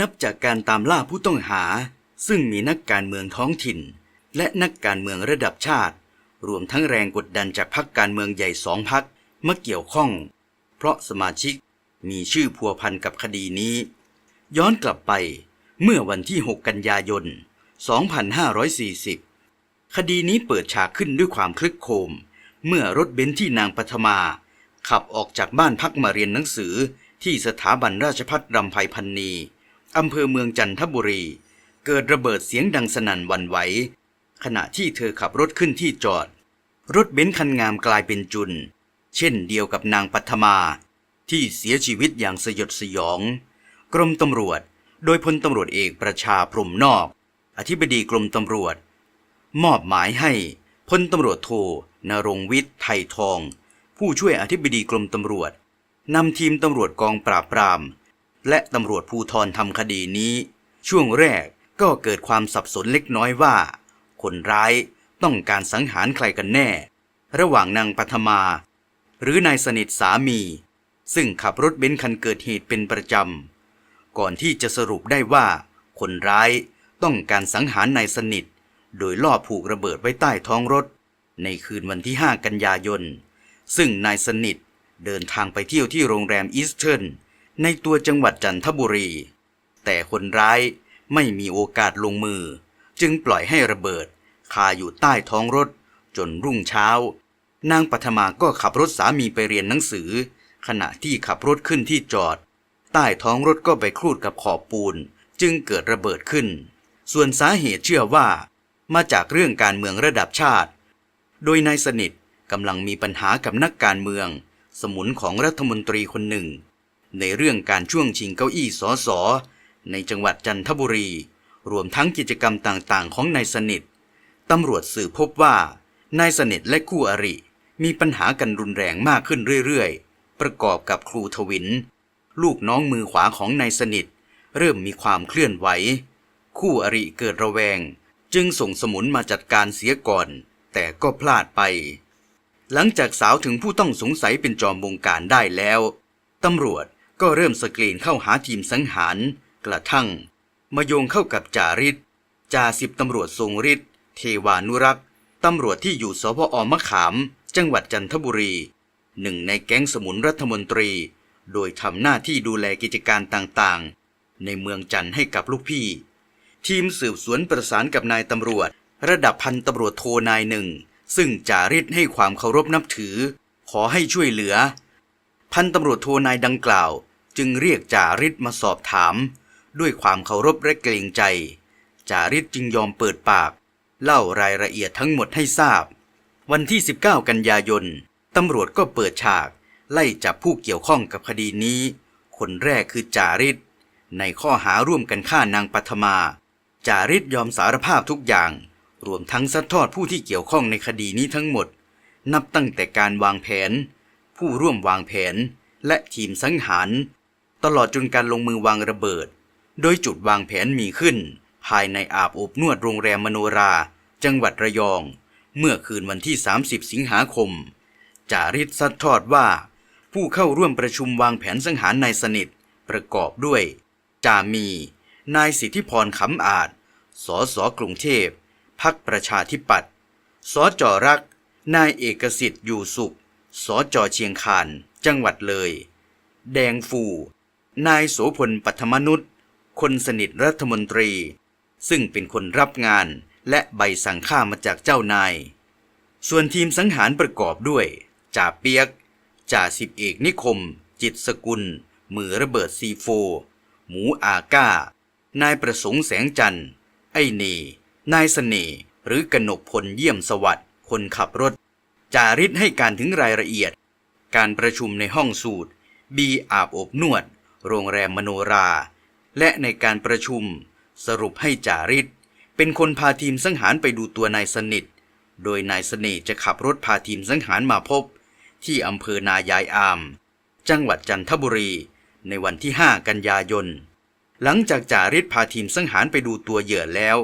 นับจากการตามล่าผู้ต้องหา ซึ่งมีนักการเมืองท้องถิ่น และนักการเมืองระดับชาติ รวมทั้งแรงกดดันจากพรรคการเมืองใหญ่สองพรรคมาเกี่ยวข้อง เพราะสมาชิกมีชื่อพัวพันกับคดีนี้ ย้อนกลับไปเมื่อวันที่ 6 กันยายน 2540 คดีนี้เปิดฉากขึ้นด้วยความคลึกโครม เมื่อรถเบนซ์ที่นางปัทมา ขับออกจากบ้านพักมาเรียนหนังสือที่สถาบันราชพัฒรำไพพันนี อำเภอเมืองจันทบุรี เกิดระเบิดเสียงดังสนั่นวันไหว ขณะที่เธอขับรถขึ้นที่จอด รถเบนซ์คันงามกลายเป็นจุน เช่นเดียวกับนางปัทมา ที่เสียชีวิตอย่างสยดสยอง กรมตำรวจ โดยพลตำรวจเอกประชาพรมนอก อธิบดีกรมตำรวจ มอบหมายให้พลตำรวจโทนรงวิทย์ไทยทอง ผู้ช่วยอธิบดีกรมตำรวจนำทีมตำรวจกองปราบปราม และตำรวจภูธรทำคดีนี้ ช่วงแรกก็เกิดความสับสนเล็กน้อยว่า คนร้ายต้องการสังหารใครกันแน่ ระหว่างนางปัทมา หรือนายสนิทสามี ซึ่งขับรถเบนซ์คันเกิดเหตุเป็นประจำ ก่อนที่จะสรุปได้ว่า คนร้ายต้องการสังหารนายสนิท โดยล่อผูกระเบิดไว้ใต้ท้องรถ ในคืนวันที่ 5 กันยายน ซึ่งนายสนิทเดินทางไปเที่ยวที่โรงแรมอีสเทิร์น ในตัวจังหวัดจันทบุรี แต่คนร้ายไม่มีโอกาสลงมือ จึงปล่อยให้ระเบิด คาอยู่ใต้ท้องรถ จนรุ่งเช้า นางปัทมาก็ขับรถสามีไปเรียนหนังสือ ขณะที่ขับรถขึ้นที่จอด ใต้ท้องรถก็ไปครูดกับขอบปูน จึงเกิดระเบิดขึ้น ส่วนสาเหตุเชื่อว่า มาจากเรื่องการเมืองระดับชาติ โดยนายสนิทกำลังมีปัญหากับนักการเมือง สมุนของรัฐมนตรีคนหนึ่ง ในเรื่องการช่วงชิงเก้าอี้สอสอในจังหวัดจันทบุรี รวมทั้งกิจกรรมต่างๆ ของนายสนิทตำรวจสืบพบว่านายสนิทและคู่อริ มีปัญหากันรุนแรงมากขึ้นเรื่อยๆ ประกอบกับครูทวิน ลูกน้องมือขวาของนายสนิท เริ่มมีความเคลื่อนไหว คู่อริเกิดระแวง จึงส่งสมุนมาจัดการเสียก่อน แต่ก็พลาดไป หลังจากสาวถึงผู้ต้องสงสัยเป็นจอมบงการได้แล้วตำรวจ ก็เริ่มสกรีนเข้าหาทีมสังหาร กระทั่ง มาโยงเข้ากับจาริศจ่าสิบตำรวจทรงฤทธิ์เทวานุรักษ์ตำรวจที่อยู่สพอมะขาม จังหวัดจันทบุรี หนึ่งในแก๊งสมุนรัฐมนตรี โดยทำหน้าที่ดูแลกิจการต่างๆ ในเมืองจันทร์ให้กับลูกพี่ ทีมสืบสวนประสานกับนายตำรวจ ระดับพันตำรวจโทนายหนึ่ง ซึ่งจาริศให้ความเคารพนับถือ ขอให้ช่วยเหลือ พันตำรวจโทนายดังกล่าว จึงเรียกจาริศมาสอบถาม ด้วยความเคารพและเกรงใจจาริศจึงยอมเปิดปาก เล่ารายละเอียดทั้งหมดให้ทราบ วันที่ 19 กันยายนตำรวจก็เปิดฉาก ไล่จับผู้เกี่ยวข้องกับคดีนี้ คนแรกคือจาริศในข้อหาร่วมกันฆ่านางปัทมาจาริศยอมสารภาพทุกอย่าง รวมทั้งซัดทอดผู้ที่เกี่ยวข้องในคดีนี้ทั้งหมด นับตั้งแต่การวางแผน ผู้ร่วมวางแผน และทีมสังหาร ตลอดจนการลงมือวางระเบิด โดยจุดวางแผนมีขึ้น ภายในอาบอบนวดโรงแรมมโนรา จังหวัดระยอง เมื่อคืนวันที่ 30 สิงหาคม จาริศซัดทอดว่า ผู้เข้าร่วมประชุมวางแผนสังหารนายสนิท ประกอบด้วย จามี นายสิทธิพรขำอาจ สสกรุงเทพพักประชาธิปัตย์สจรัก นายเอกสิทธิ์อยู่สุข สจเชียงคาน จังหวัดเลย แดงฟู นายโสพลปัทมนุษย์ คนสนิทรัฐมนตรี ซึ่งเป็นคนรับงานและใบสั่งฆ่ามาจากเจ้านาย ส่วนทีมสังหารประกอบด้วยจ่าเปียกจ่าสิบเอกนิคม จิตสกุล มือระเบิดซีโฟ หมูอาก้า นายประสงค์แสงจันทร์ ไอเนนายสเสน่ห์หรือกนกพลเยี่ยมสวัสดิ์คนขับรถ จาริศให้การถึงรายละเอียด การประชุมในห้องสูตร บีอาบอบนวด โรงแรมมโนรา และในการประชุม สรุปให้จาริศเป็นคนพาทีมสังหารไปดูตัวนายสนิท โดยนายเสน่ห์จะขับรถพาทีมสังหารมาพบ ที่อำเภอนายายอาม จังหวัดจันทบุรี ในวันที่ 5 กันยายน หลังจากจาริศพาทีมสังหารไปดูตัวเหยื่อแล้ว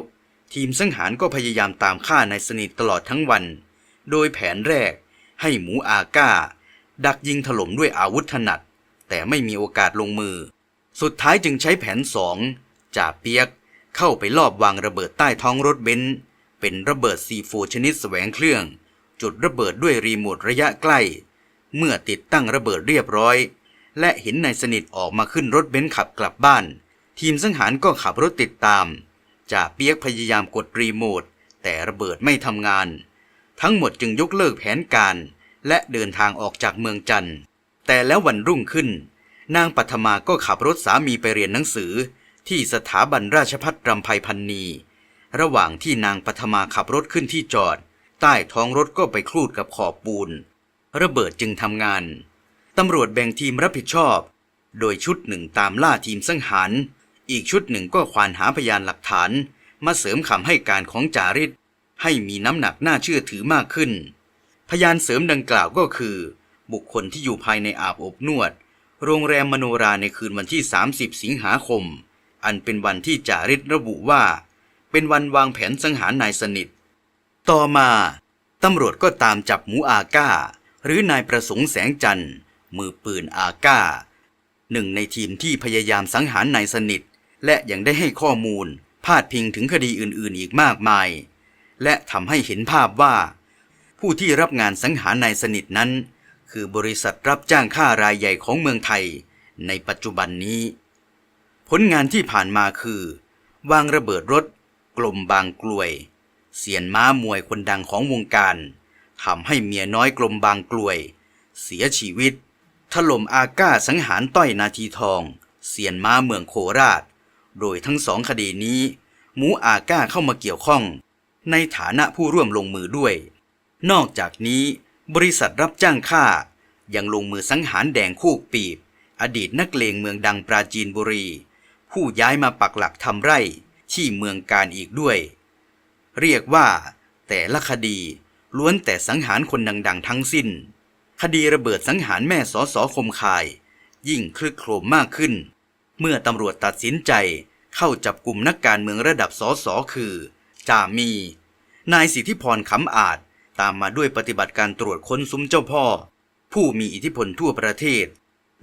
ทีมสังหารก็พยายามตามฆ่านายสนิทตลอดทั้งวัน โดยแผนแรกให้หมูอาก้า ดักยิงถล่มด้วยอาวุธถนัด แต่ไม่มีโอกาสลงมือ สุดท้ายจึงใช้แผนสองจ่าเปียกเข้าไปลอบวางระเบิดใต้ท้องรถเบนซ์เป็นระเบิดซีโฟชนิดแสวงเครื่อง จุดระเบิดด้วยรีโมทระยะใกล้ เมื่อติดตั้งระเบิดเรียบร้อย และเห็นนายสนิทออกมาขึ้นรถเบนซ์ขับกลับบ้าน ทีมสังหารก็ขับรถติดตามจ่าเปียกพยายามกดรีโมทแต่ระเบิดไม่ทำงาน ทั้งหมดจึงยกเลิกแผนการ และเดินทางออกจากเมืองจันทร์ แต่แล้ววันรุ่งขึ้น นางปัทมาก็ขับรถสามีไปเรียนหนังสือ ที่สถาบันราชพัฒรำไพพันนี ระหว่างที่นางปัทมาขับรถขึ้นที่จอด ใต้ท้องรถก็ไปคลูดกับขอบปูน ระเบิดจึงทำงาน ตำรวจแบ่งทีมรับผิดชอบ โดยชุดหนึ่งตามล่าทีมสังหาร อีกชุดหนึ่งก็ควานหาพยานหลักฐาน มาเสริมคำให้การของจาริศให้มีน้ำหนักน่าเชื่อถือมากขึ้น พยานเสริมดังกล่าวก็คือ บุคคลที่อยู่ภายในอาบอบนวด โรงแรมมโนราในคืนวันที่ 30 สิงหาคม อันเป็นวันที่จาริศระบุว่า เป็นวันวางแผนสังหารนายสนิท ต่อมาตำรวจก็ตามจับหมูอาก้า หรือนายประสงค์แสงจันทร์ มือปืนอาก้า หนึ่งในทีมที่พยายามสังหารนายสนิท และยังได้ให้ข้อมูลพาดพิงถึงคดีอื่นๆ อีกมากมาย และทำให้เห็นภาพว่า ผู้ที่รับงานสังหารนายสนิทนั้น คือบริษัทรับจ้างฆ่ารายใหญ่ของเมืองไทย ในปัจจุบันนี้ ผลงานที่ผ่านมาคือ วางระเบิดรถ กลมบางกลวย เสียนม้ามวยคนดังของวงการทำให้เมียน้อยกลมบางกลวย เสียชีวิต ถล่มอาก้าสังหารต้อยนาทีทอง เสียนม้าเมืองโคราช โดยทั้งสองคดีนี้ หมูอาก้าเข้ามาเกี่ยวข้อง ในฐานะผู้ร่วมลงมือด้วย นอกจากนี้ บริษัทรับจ้างฆ่า ยังลงมือสังหารแดงคูกปีบ อดีตนักเลงเมืองดังปราจีนบุรี ผู้ย้ายมาปักหลักทำไร่ที่เมืองการอีกด้วย เรียกว่า แต่ละคดีล้วนแต่สังหารคนดัง ๆ ทั้งสิ้น คดีระเบิดสังหารแม่สอสอคมคาย ยิ่งคลึกโครมมากขึ้น เมื่อตำรวจตัดสินใจเข้าจับกลุ่มนักการเมืองระดับสอสอคือ จามี นายสิทธิพรขำอาจ ตามมาด้วยปฏิบัติการตรวจค้นซุ้มเจ้าพ่อ ผู้มีอิทธิพลทั่วประเทศ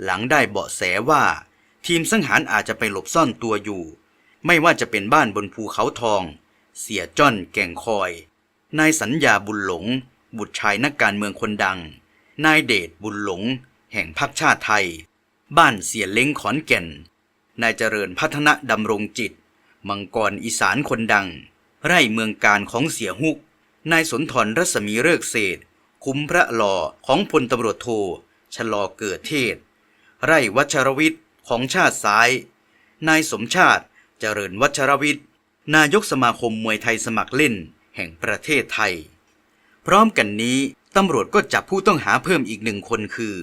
หลังได้เบาะแสว่า ทีมสังหารอาจจะไปหลบซ่อนตัวอยู่ ไม่ว่าจะเป็นบ้านบนภูเขาทอง เสียจ้อนแก่งคอย นายสัญญาบุญหลง บุตรชายนักการเมืองคนดัง นายเดชบุญหลง แห่งพรรคชาติไทย บ้านเสียเล้งขอนแก่น นายเจริญพัฒนะดำรงจิต มังกรอีสานคนดัง ไร่เมืองการของเสียฮุก นายสนทรรัศมีเลิกเศษ คุ้มพระหล่อของพลตำรวจโทชะลอเกิดเทศ ไร่วัชรวิทย์ของชาติซ้าย นายสมชาติเจริญวัชรวิทย์ นายกสมาคมมวยไทยสมัครเล่นแห่งประเทศไทย พร้อมกันนี้ตำรวจก็จับผู้ต้องหาเพิ่มอีกหนึ่งคนคือ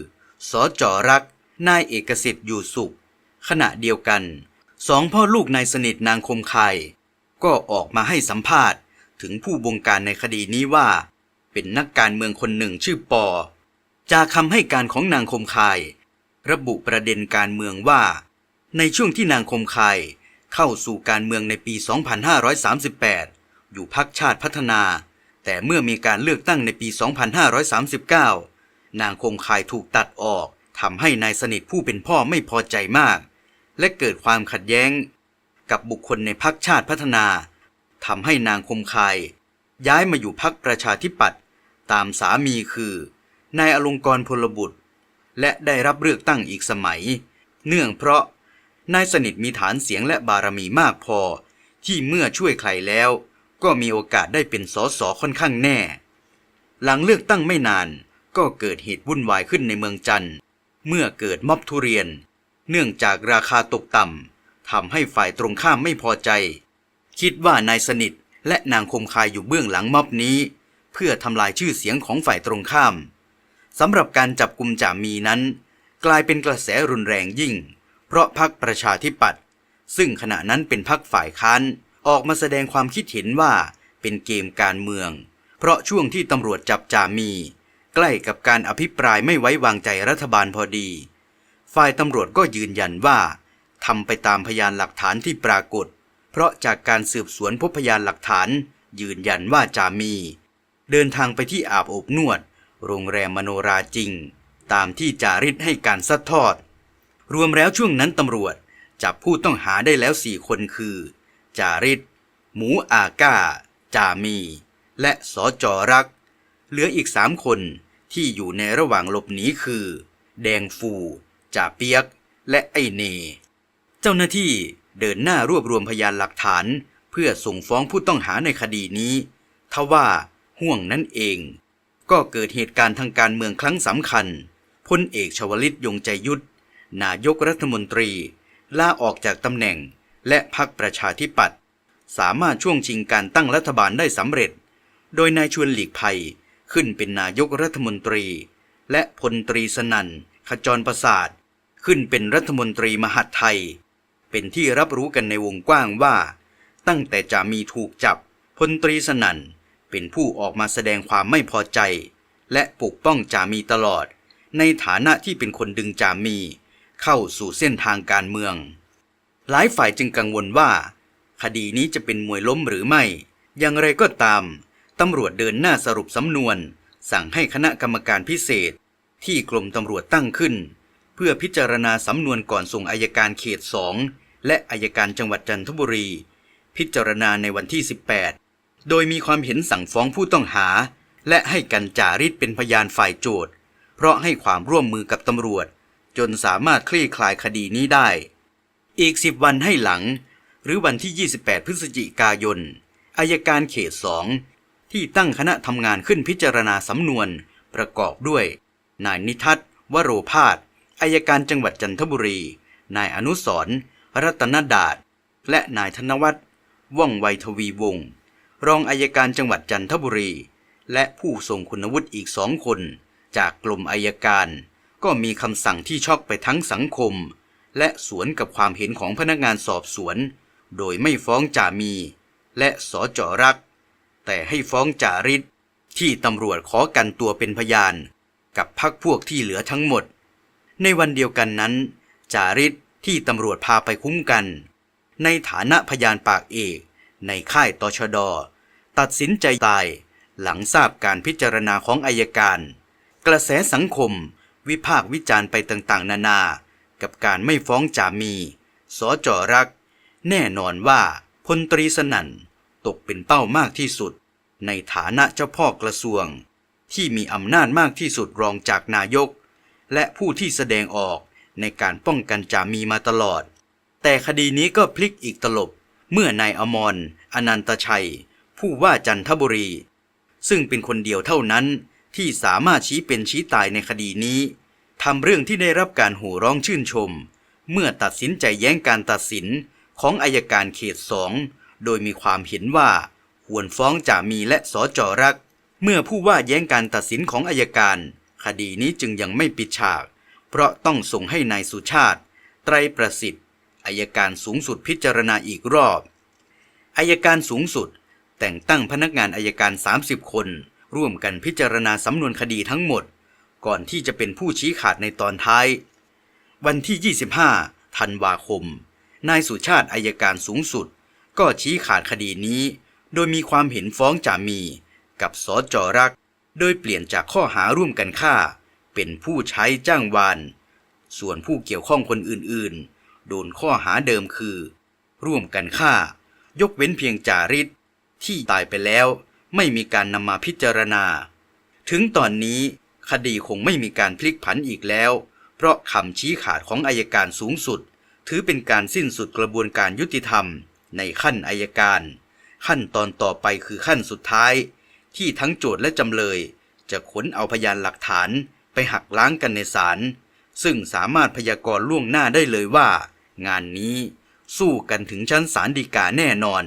สจรัก นายเอกสิทธิ์อยู่สุข ขณะเดียวกัน สองพ่อลูกนายสนิทนางคมคาย ก็ออกมาให้สัมภาษณ์ ถึงผู้บงการในคดีนี้ว่า เป็นนักการเมืองคนหนึ่งชื่อปอ จากคำให้การของนางคมคาย ระบุประเด็นการเมืองว่า ในช่วงที่นางคมคาย เข้าสู่การเมืองในปี 2538 อยู่พักชาติพัฒนา แต่เมื่อมีการเลือกตั้งในปี 2539 นางคมคายถูกตัดออกทำให้นายสนิทผู้เป็นพ่อไม่พอใจมาก และเกิดความขัดแย้ง กับบุคคลในพักชาติพัฒนา ทำให้นางคมคาย ย้ายมาอยู่พักประชาธิปัตย์ตามสามีคือนายอลงกรณ์พลบุตร และได้รับเลือกตั้งอีกสมัย เนื่องเพราะนายสนิทมีฐานเสียงและบารมีมากพอ ที่เมื่อช่วยใครแล้ว ก็มีโอกาสได้เป็นสอสอค่อนข้างแน่ หลังเลือกตั้งไม่นานก็เกิดเหตุวุ่นวายขึ้นในเมืองจันทร์เมื่อเกิดม็อบทุเรียน เนื่องจากราคาตกต่ำทำให้ฝ่ายตรงข้ามไม่พอใจ คิดว่านายสนิทและนางคมคายอยู่เบื้องหลังม็อบนี้ เพื่อทำลายชื่อเสียงของฝ่ายตรงข้ามสำหรับการจับกลุ่มจ่ามีนั้น กลายเป็นกระแสรุนแรงยิ่ง เพราะพรรคประชาธิปัตย์ซึ่งขณะนั้นเป็นพรรคฝ่ายค้านออกมาแสดงความคิดเห็นว่าเป็นเกมการเมือง เพราะช่วงที่ตำรวจจับจ่ามี ใกล้กับการอภิปรายไม่ไว้วางใจรัฐบาลพอดี ฝ่ายตำรวจก็ยืนยันว่าทำไปตามพยานหลักฐานที่ปรากฏ ราะจากการสืบสวนพบพยานหลักฐาน ยืนยันว่าจามี เดินทางไปที่อาบอบนวด โรงแรมมโนราจริง ตามที่จาริศให้การซัดทอด รวมแล้วช่วงนั้นตำรวจ จับผู้ต้องหาได้แล้วสี่คนคือ จาริศหมูอาก้า จามี และสอจอรัก เหลืออีกสามคนที่อยู่ในระหว่างหลบหนีคือ แดงฟูจ่าเปียก และไอเน เจ้าหน้าที่ เดินหน้ารวบรวมพยานหลักฐาน เพื่อส่งฟ้องผู้ต้องหาในคดีนี้ ทว่าห่วงนั้นเอง ก็เกิดเหตุการณ์ทางการเมืองครั้งสำคัญพลเอกชวลิตยงใจยุทธนายกรัฐมนตรีลาออกจากตำแหน่ง และพักประชาธิปัตย์สามารถช่วงชิงการตั้งรัฐบาลได้สำเร็จ โดยนายชวนหลีกภัยขึ้นเป็นนายกรัฐมนตรี และพลตรีสนันขจรประสาท ขึ้นเป็นรัฐมนตรีมหาดไทย เป็นที่รับรู้กันในวงกว้างว่า ตั้งแต่จะมีถูกจับพลตรีสนั่นเป็นผู้ออกมาแสดงความไม่พอใจ และปกป้องจามีตลอด ในฐานะที่เป็นคนดึงจามี เข้าสู่เส้นทางการเมือง หลายฝ่ายจึงกังวลว่า คดีนี้จะเป็นมวยล้มหรือไม่ อย่างไรก็ตามตำรวจเดินหน้าสรุปสำนวน สั่งให้คณะกรรมการพิเศษ ที่กรมตำรวจตั้งขึ้น เพื่อพิจารณาสำนวนก่อนส่งอายการเขตสองและอายการจังหวัดจันทบุรี พิจารณาในวันที่ 18 โดยมีความเห็นสั่งฟ้องผู้ต้องหา และให้กันจาริดเป็นพยานฝ่ายโจทย์ เพราะให้ความร่วมมือกับตำรวจ จนสามารถคลี่คลายคดีนี้ได้ อีก 10 วันให้หลัง หรือวันที่ 28 พฤศจิกายนอายการเขตสองที่ตั้งคณะทำงานขึ้นพิจารณาสำนวน ประกอบด้วย นายนิทัศน์วโรพาส อายการจังหวัดจันทบุรี นายอนุสรรัตนดาษและนายธนวัฒน์ว่องไวทวีวงศ์รองอายการจังหวัดจันทบุรี และผู้ทรงคุณวุฒิอีกสองคน จากกลุ่มอายการ ก็มีคำสั่งที่ช็อกไปทั้งสังคม และสวนกับความเห็นของพนักงานสอบสวน โดยไม่ฟ้องจ่ามี และสอจอรัก แต่ให้ฟ้องจาริศที่ตำรวจขอกันตัวเป็นพยาน กับพักพวกที่เหลือทั้งหมด ในวันเดียวกันนั้น จาริศที่ตำรวจพาไปคุ้มกัน ในฐานะพยานปากเอก ในค่ายตชด ตัดสินใจตายหลังทราบการพิจารณาของอายการ กระแสสังคมวิพากษ์วิจารณ์ไปต่างๆ นานา กับการไม่ฟ้องจามี สอจอรัก แน่นอนว่าพลตรีสนั่นตกเป็นเป้ามากที่สุด ในฐานะเจ้าพ่อกระทรวง ที่มีอำนาจมากที่สุดรองจากนายก และผู้ที่แสดงออกในการป้องกันจามีมาตลอด แต่คดีนี้ก็พลิกอีกตลบเมื่อนายอมรอนันตชัย ผู้ว่าจันทบุรี ซึ่งเป็นคนเดียวเท่านั้นที่สามารถชี้เป็นชี้ตายในคดีนี้ทำเรื่องที่ได้รับการโห่ร้องชื่นชม เมื่อตัดสินใจแย้งการตัดสินของอายการเขตสองโดยมีความเห็นว่าควรฟ้องจ่ามีและสอจอรัก เมื่อผู้ว่าแย้งการตัดสินของอายการ คดีนี้จึงยังไม่ปิดฉาก เพราะต้องส่งให้นายสุชาติ ไตรประสิทธิ์อายการสูงสุดพิจารณาอีกรอบอายการสูงสุด แต่งตั้งพนักงานอายการ 30 คน ร่วมกันพิจารณาสำนวนคดีทั้งหมด ก่อนที่จะเป็นผู้ชี้ขาดในตอนท้าย วันที่ 25 ธันวาคม นายสุชาติอายการสูงสุด ก็ชี้ขาดคดีนี้ โดยมีความเห็นฟ้องจ่ามี กับสอจรัก โดยเปลี่ยนจากข้อหาร่วมกันฆ่า เป็นผู้ใช้จ้างวาน ส่วนผู้เกี่ยวข้องคนอื่นๆ โดนข้อหาเดิมคือ ร่วมกันฆ่า ยกเว้นเพียงจาริศที่ตายไปแล้วไม่มีการนำมาพิจารณา ถึงตอนนี้คดีคงไม่มีการพลิกผันอีกแล้ว เพราะคำชี้ขาดของอายการสูงสุด ถือเป็นการสิ้นสุดกระบวนการยุติธรรม ในขั้นอายการ ขั้นตอนต่อไปคือขั้นสุดท้าย ที่ทั้งโจทย์และจำเลย จะขนเอาพยานหลักฐานไปหักล้างกันในศาลซึ่งสามารถพยากรณ์ล่วงหน้าได้เลยว่า งานนี้สู้กันถึงชั้นศาลฎีกาแน่นอน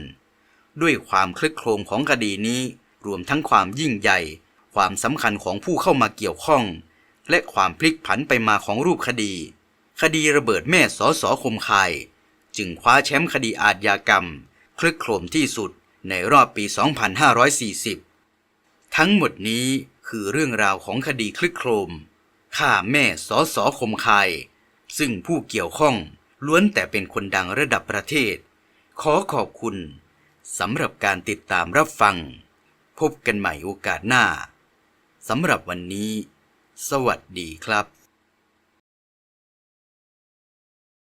ด้วยความคลึกโครมของคดีนี้ รวมทั้งความยิ่งใหญ่ ความสำคัญของผู้เข้ามาเกี่ยวข้อง และความพลิกผันไปมาของรูปคดี คดีระเบิดแม่สอสอคมคาย จึงคว้าแชมป์คดีอาทยากรรม คลึกโครมที่สุดในรอบปี 2540 ทั้งหมดนี้คือเรื่องราวของคดีคลึกโครมฆ่าแม่สอสอคมคาย ซึ่งผู้เกี่ยวข้องล้วนแต่เป็นคนดังระดับประเทศ ขอขอบคุณสำหรับการติดตามรับฟัง พบกันใหม่โอกาสหน้าสำหรับวันนี้ สวัสดีครับ